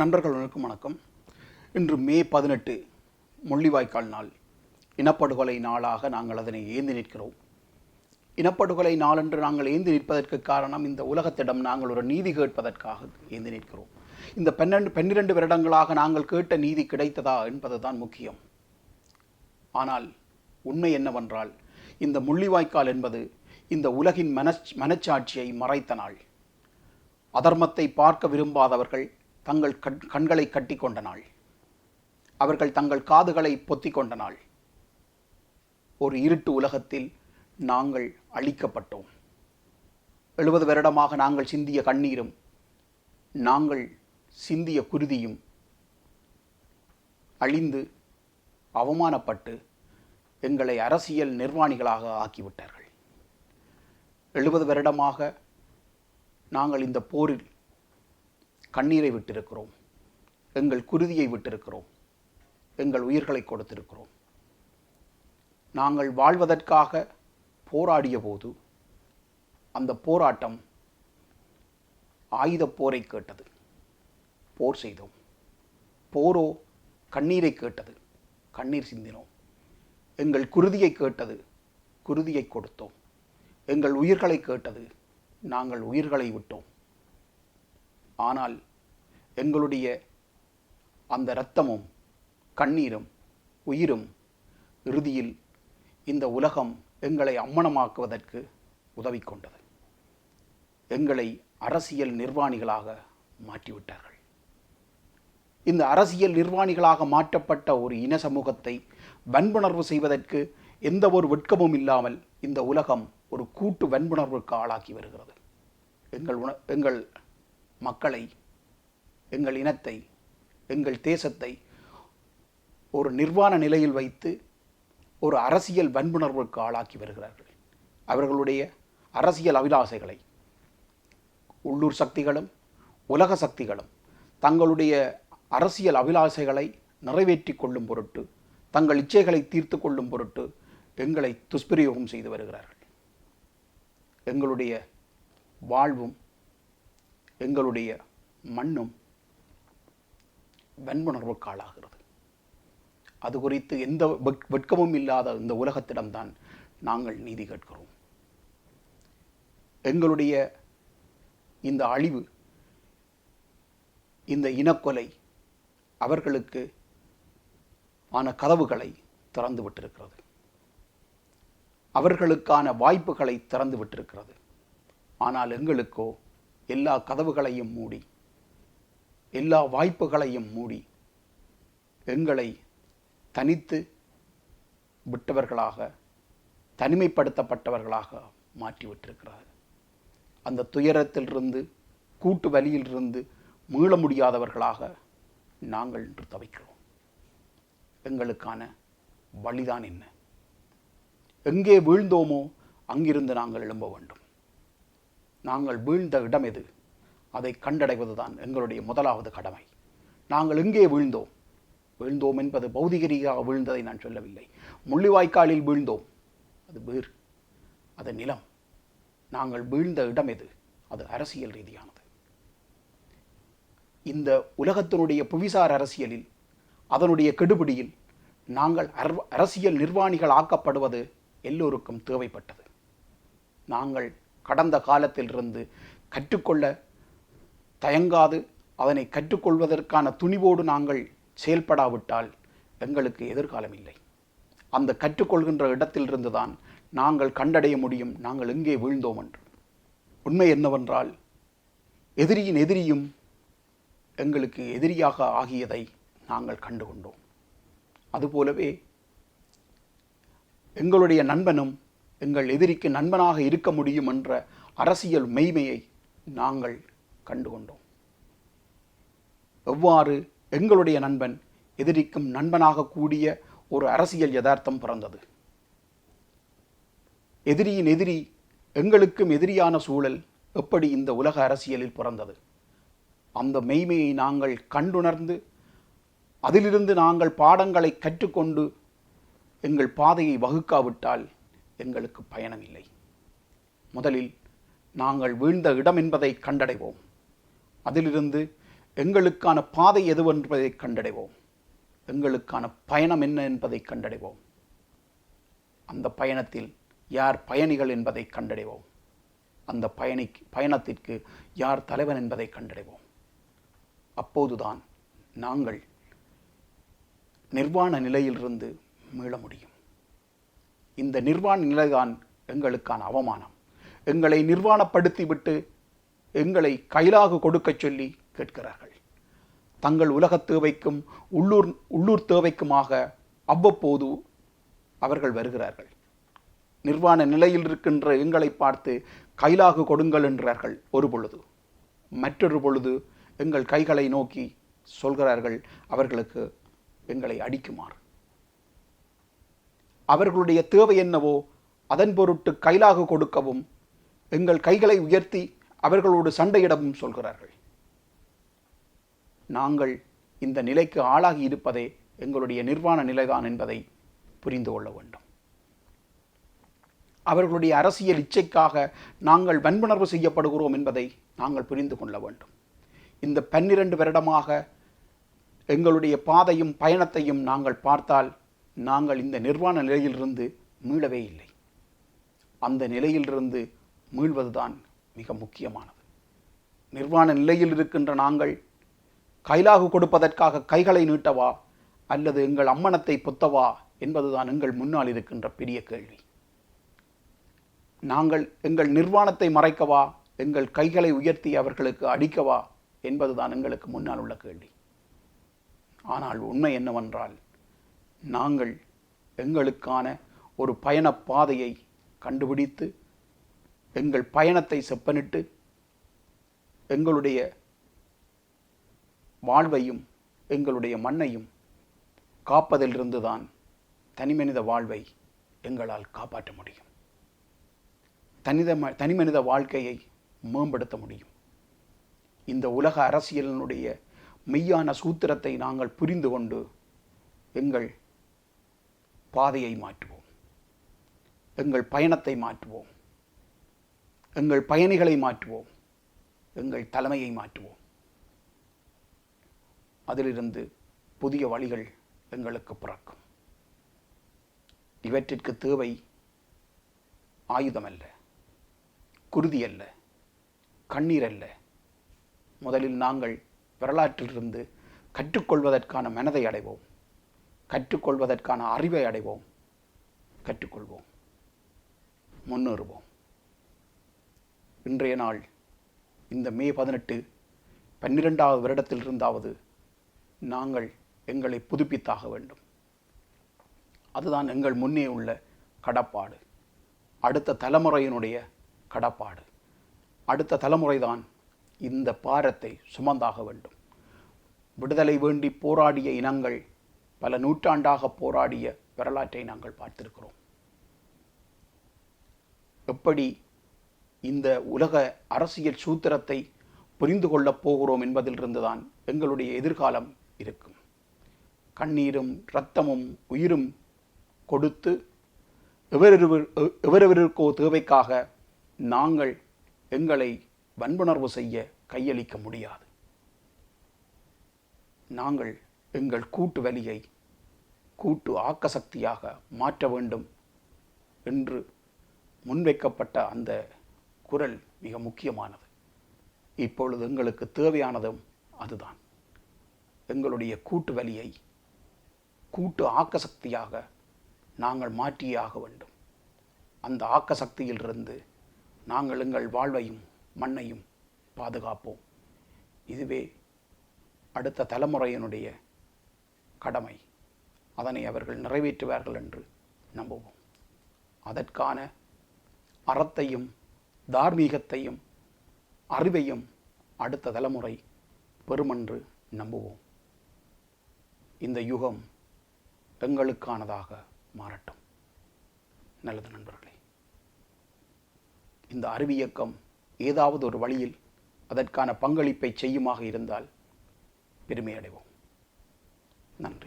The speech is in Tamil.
நண்பர்களுக்கும் வணக்கம். இன்று மே பதினெட்டு முள்ளிவாய்க்கால் நாள். இனப்படுகொலை நாளாக நாங்கள் அதனை ஏந்தி நிற்கிறோம். இனப்படுகொலை நாள் என்று நாங்கள் ஏந்தி நிற்பதற்கு காரணம் இந்த உலகத்திடம் நாங்கள் ஒரு நீதி கேட்பதற்காக ஏந்தி நிற்கிறோம். இந்த பன்னெண்டு பன்னிரண்டு வருடங்களாக நாங்கள் கேட்ட நீதி கிடைத்ததா என்பதுதான் முக்கியம். ஆனால் உண்மை என்னவென்றால் இந்த முள்ளிவாய்க்கால் என்பது இந்த உலகின் மனச் மனச்சாட்சியை மறைத்த நாள். அதர்மத்தை பார்க்க விரும்பாதவர்கள் தங்கள் கண் கண்களை கட்டி கொண்ட நாள். அவர்கள் தங்கள் காதுகளை பொத்தி கொண்ட நாள். ஒரு இருட்டு உலகத்தில் நாங்கள் அழிக்கப்பட்டோம். எழுபது வருடமாக நாங்கள் சிந்திய கண்ணீரும் நாங்கள் சிந்திய குருதியும் அழிந்து அவமானப்பட்டு எங்களை அரசியல் நிர்வாணிகளாக ஆக்கிவிட்டார்கள். எழுபது வருடமாக நாங்கள் இந்த போரில் கண்ணீரை விட்டிருக்கிறோம். எங்கள் குருதியை விட்டிருக்கிறோம். எங்கள் உயிர்களை கொடுத்திருக்கிறோம். நாங்கள் வாழ்வதற்காக போராடிய போது அந்த போராட்டம் ஆயுதப் போரை கேட்டது. போர் செய்தோம். போரோ கண்ணீரை கேட்டது. கண்ணீர் சிந்தினோம். எங்கள் குருதியை கேட்டது குருதியை கொடுத்தோம். எங்கள் உயிர்களை கேட்டது நாங்கள் உயிர்களை விட்டோம். ஆனால் எங்களுடைய அந்த இரத்தமும் கண்ணீரும் உயிரும் இறுதியில் இந்த உலகம் எங்களை அம்மனமாக்குவதற்கு உதவி கொண்டது எங்களை அரசியல் நிர்வாணிகளாக மாற்றிவிட்டார்கள். இந்த அரசியல் நிர்வாணிகளாக மாற்றப்பட்ட ஒரு இன சமூகத்தை வன்புணர்வு செய்வதற்கு எந்த ஒரு வெட்கமும் இல்லாமல் இந்த உலகம் ஒரு கூட்டு வன்புணர்வுக்கு ஆளாக்கி வருகிறது. எங்கள் உண எங்கள் மக்களை எங்கள் இனத்தை எங்கள் தேசத்தை ஒரு நிர்வாண நிலையில் வைத்து ஒரு அரசியல் வன்புணர்வுக்கு ஆளாக்கி வருகிறார்கள். அவர்களுடைய அரசியல் அபிலாசைகளை உள்ளூர் சக்திகளும் உலக சக்திகளும் தங்களுடைய அரசியல் அபிலாசைகளை நிறைவேற்றி கொள்ளும் பொருட்டு தங்கள் இச்சைகளை தீர்த்து கொள்ளும் பொருட்டு எங்களை துஷ்பிரயோகம் செய்து வருகிறார்கள். எங்களுடைய வாழ்வும் எங்களுடைய மண்ணும் வன்புணர்வுக்கு ஆளாகிறது அது குறித்து எந்த வெட்- வெட்கமும் இல்லாத இந்த உலகத்திடம்தான் நாங்கள் நீதி கேட்கிறோம். எங்களுடைய இந்த அழிவு இந்த இனக்கொலை அவர்களுக்கு ஆன கதவுகளை திறந்து விட்டிருக்கிறது. அவர்களுக்கான வாய்ப்புகளை திறந்து விட்டிருக்கிறது. ஆனால் எங்களுக்கோ எல்லா கதவுகளையும் மூடி எல்லா வாய்ப்புகளையும் மூடி எங்களை தனித்து விட்டவர்களாக தனிமைப்படுத்தப்பட்டவர்களாக மாற்றிவிட்டிருக்கிறார். அந்த துயரத்திலிருந்து கூட்டு வலியிலிருந்து மீள முடியாதவர்களாக நாங்கள் இன்று தவிக்கிறோம். எங்களுக்கான வழிதான் என்ன? எங்கே வீழ்ந்தோமோ அங்கிருந்து நாங்கள் எழும்ப வேண்டும். நாங்கள் வீழ்ந்த இடம் எது? அதை கண்டடைவதுதான் எங்களுடைய முதலாவது கடமை. நாங்கள் எங்கே வீழ்ந்தோம்? வீழ்ந்தோம் என்பது பௌதிக ரீதியாக வீழ்ந்ததை நான் சொல்லவில்லை. முள்ளிவாய்க்காலில் வீழ்ந்தோம். அது வேறு அது நிலம். நாங்கள் வீழ்ந்த இடம் எது? அது அரசியல் ரீதியானது. இந்த உலகத்தினுடைய புவிசார் அரசியலில் அதனுடைய கெடுபிடியில் நாங்கள் அரசியல் நிர்வாணிகள் ஆக்கப்படுவது எல்லோருக்கும் தேவைப்பட்டது. நாங்கள் கடந்த காலத்திலிருந்து கற்றுக்கொள்ள தயங்காது அதனை கற்றுக்கொள்வதற்கான துணிவோடு நாங்கள் செயல்படாவிட்டால் எங்களுக்கு எதிர்காலம் இல்லை அந்த கற்றுக்கொள்கின்ற இடத்திலிருந்து தான் நாங்கள் கண்டடைய முடியும் நாங்கள் எங்கே வீழ்ந்தோம் என்று. உண்மை என்னவென்றால் எதிரியின் எதிரியும் எங்களுக்கு எதிரியாக ஆகியதை நாங்கள் கண்டுகொண்டோம். அதுபோலவே எங்களுடைய நண்பனும் எங்கள் எதிரிக்கு நண்பனாக இருக்க முடியும் என்ற அரசியல் மெய்மையை நாங்கள் கண்டுகொண்டோம். எவ்வாறு எங்களுடைய நண்பன் எதிரிக்கும் நண்பனாக கூடிய ஒரு அரசியல் யதார்த்தம் பிறந்தது? எதிரியின் எதிரி எங்களுக்கும் எதிரியான சூழல் எப்படி இந்த உலக அரசியலில் பிறந்தது? அந்த மெய்மையை நாங்கள் கண்டுணர்ந்து அதிலிருந்து நாங்கள் பாடங்களை கற்றுக்கொண்டு எங்கள் பாதையை வகுக்காவிட்டால் எங்களுக்கு பயணம் இல்லை முதலில் நாங்கள் வீழ்ந்த இடம் என்பதை கண்டடைவோம். அதிலிருந்து எங்களுக்கான பாதை எதுவென்பதை கண்டடைவோம். எங்களுக்கான பயணம் என்ன என்பதை கண்டடைவோம். அந்த பயணத்தில் யார் பயணிகள் என்பதை கண்டடைவோம். அந்த பயணி பயணத்திற்கு யார் தலைவன் என்பதை கண்டடைவோம். அப்போதுதான் நாங்கள் நிர்வாண நிலையிலிருந்து மீள முடியும். இந்த நிர்வாண நிலைதான் எங்களுக்கான அவமானம். எங்களை நிர்வாணப்படுத்திவிட்டு எங்களை கைலாக கொடுக்கச் சொல்லி கேட்கிறார்கள். தங்கள் உலகத் தேவைக்கும் உள்ளூர் உள்ளூர் தேவைக்குமாக அவ்வப்போது அவர்கள் வருகிறார்கள். நிர்வாண நிலையில் இருக்கின்ற எங்களை பார்த்து கைலாகு கொடுங்கள் என்றார்கள் ஒரு பொழுது. மற்றொரு பொழுது எங்கள் கைகளை நோக்கி சொல்கிறார்கள் அவர்களுக்கு எங்களை அடிக்குமாறு. அவர்களுடைய தேவை என்னவோ அதன் பொருட்டு கைலாகு கொடுக்கவும் எங்கள் கைகளை உயர்த்தி அவர்களோடு சண்டையிடவும் சொல்கிறார்கள். நாங்கள் இந்த நிலைக்கு ஆளாகி இருப்பதே எங்களுடைய நிர்வாண நிலைதான் என்பதை புரிந்து கொள்ள வேண்டும். அவர்களுடைய அரசியல் இச்சைக்காக நாங்கள் வன்புணர்வு செய்யப்படுகிறோம் என்பதை நாங்கள் புரிந்து கொள்ள வேண்டும். இந்த பன்னிரண்டு வருடமாக எங்களுடைய பாதையும் பயணத்தையும் நாங்கள் பார்த்தால் நாங்கள் இந்த நிர்வாண நிலையிலிருந்து மீளவே இல்லை. அந்த நிலையிலிருந்து மீள்வதுதான் மிக முக்கியமானது. நிர்வாண நிலையில் இருக்கின்ற நாங்கள் கைலாகு கொடுப்பதற்காக கைகளை நீட்டவா அல்லது எங்கள் அம்மனத்தை பொத்தவா என்பதுதான் எங்கள் முன்னால் இருக்கின்ற பெரிய கேள்வி. நாங்கள் எங்கள் நிர்வாணத்தை மறைக்கவா எங்கள் கைகளை உயர்த்தி அவர்களுக்கு அடிக்கவா என்பதுதான் எங்களுக்கு முன்னால் உள்ள கேள்வி. ஆனால் உண்மை என்னவென்றால் நாங்கள் எங்களுக்கான ஒரு பயண பாதையை கண்டுபிடித்து எங்கள் பயணத்தை செப்பனிட்டு எங்களுடைய வாழ்வையும் எங்களுடைய மண்ணையும் காப்பதிலிருந்துதான் தனிமனித வாழ்வை எங்களால் காப்பாற்ற முடியும். தனித தனிமனித வாழ்க்கையை மேம்படுத்த முடியும். இந்த உலக அரசியலினுடைய மெய்யான சூத்திரத்தை நாங்கள் புரிந்து கொண்டு எங்கள் பாதையை மாற்றுவோம். எங்கள் பயணத்தை மாற்றுவோம். எங்கள் பயணிகளை மாற்றுவோம். எங்கள் தலைமையை மாற்றுவோம். அதிலிருந்து புதிய வழிகள் எங்களுக்கு பிறக்கும். இவற்றிற்கு தேவை ஆயுதமல்ல குருதி அல்ல கண்ணீர் அல்ல முதலில் நாங்கள் வரலாற்றிலிருந்து கற்றுக்கொள்வதற்கான மனதை அடைவோம். கற்றுக்கொள்வதற்கான அறிவை அடைவோம். கற்றுக்கொள்வோம். முன்னேறுவோம். இன்றைய நாள் இந்த மே பதினெட்டு பன்னிரெண்டாவது வருடத்தில் இருந்தாவது நாங்கள் எங்களை புதுப்பித்தாக வேண்டும். அதுதான் எங்கள் முன்னே உள்ள கடப்பாடு. அடுத்த தலைமுறையினுடைய கடப்பாடு. அடுத்த தலைமுறைதான் இந்த பாரத்தை சுமந்தாக வேண்டும். விடுதலை வேண்டி போராடிய இனங்கள் பல நூற்றாண்டாக போராடிய வரலாற்றை நாங்கள் பார்த்திருக்கிறோம். எப்படி இந்த உலக அரசியல் சூத்திரத்தை புரிந்து கொள்ளப் போகிறோம் என்பதிலிருந்துதான் எங்களுடைய எதிர்காலம் இருக்கும். கண்ணீரும் இரத்தமும் உயிரும் கொடுத்து எவரெவர் எவரெவருக்கோ தேவைக்காக நாங்கள் எங்களை வன்புணர்வு செய்ய கையளிக்க முடியாது. நாங்கள் எங்கள் கூட்டு வலியை கூட்டு ஆக்கசக்தியாக மாற்ற வேண்டும் என்று முன்வைக்கப்பட்ட அந்த குரல் மிக முக்கியமானது. இப்பொழுது எங்களுக்கு தேவையானதும் அதுதான். எங்களுடைய கூட்டு வலியை கூட்டு ஆக்கசக்தியாக நாங்கள் மாற்றியே ஆக வேண்டும். அந்த ஆக்கசக்தியிலிருந்து நாங்கள் எங்கள் வாழ்வையும் மண்ணையும் பாதுகாப்போம். இதுவே அடுத்த தலைமுறையினுடைய கடமை. அதனை அவர்கள் நிறைவேற்றுவார்கள் என்று நம்புவோம். அதற்கான அறத்தையும் தார்மீகத்தையும் அறிவையும் அடுத்த தலைமுறை பெருமென்று நம்புவோம். இந்த யுகம் எங்களுக்கானதாக மாறட்டும். நல்லது நண்பர்களே. இந்த அறிவியக்கம் ஏதாவது ஒரு வழியில் அதற்கான பங்களிப்பை செய்யுமாக இருந்தால் பெருமையடைவோம். நன்றி.